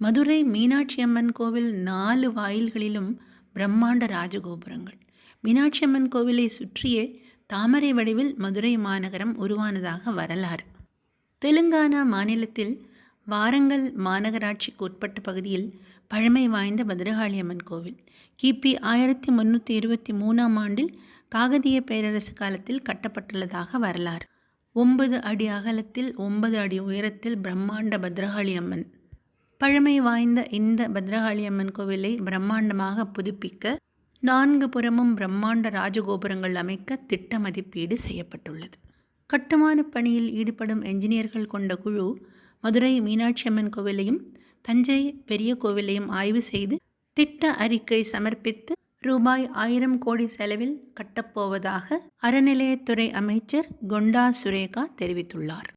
மதுரை மீனாட்சி அம்மன் கோவில் நாலு வாயில்களிலும் பிரம்மாண்ட ராஜகோபுரங்கள். மீனாட்சி அம்மன் கோவிலை சுற்றியே தாமரை வடிவில் மதுரை மாநகரம் உருவானதாக வரலாறு. தெலுங்கானா மாநிலத்தில் வாரங்கல் மாநகராட்சிக்கு உட்பட்ட பகுதியில் பழமை வாய்ந்த பத்ரகாளி அம்மன் கோவில். கிபி ஆயிரத்தி முந்நூற்றி இருபத்தி மூணாம் ஆண்டில் காகதிய பேரரசு காலத்தில் கட்டப்பட்டுள்ளதாக வரலாறு. ஒன்பது அடி அகலத்தில் ஒன்பது அடி உயரத்தில் பிரம்மாண்ட பத்ரகாளி அம்மன் பழமை வாய்ந்த இந்த பத்ரகாளி அம்மன் கோவிலை பிரம்மாண்டமாக புதுப்பிக்க நான்கு புறமும் பிரம்மாண்ட ராஜகோபுரங்கள் அமைக்க திட்ட மதிப்பீடு செய்யப்பட்டுள்ளது. கட்டுமான பணியில் ஈடுபடும் என்ஜினியர்கள் கொண்ட குழு மதுரை மீனாட்சி அம்மன் கோவிலையும் தஞ்சை பெரிய கோவிலையும் ஆய்வு செய்து திட்ட அறிக்கை சமர்ப்பித்து ரூபாய் ஆயிரம் கோடி செலவில் கட்டப்போவதாக அறநிலையத்துறை அமைச்சர் கொண்டா சுரேகா தெரிவித்துள்ளார்.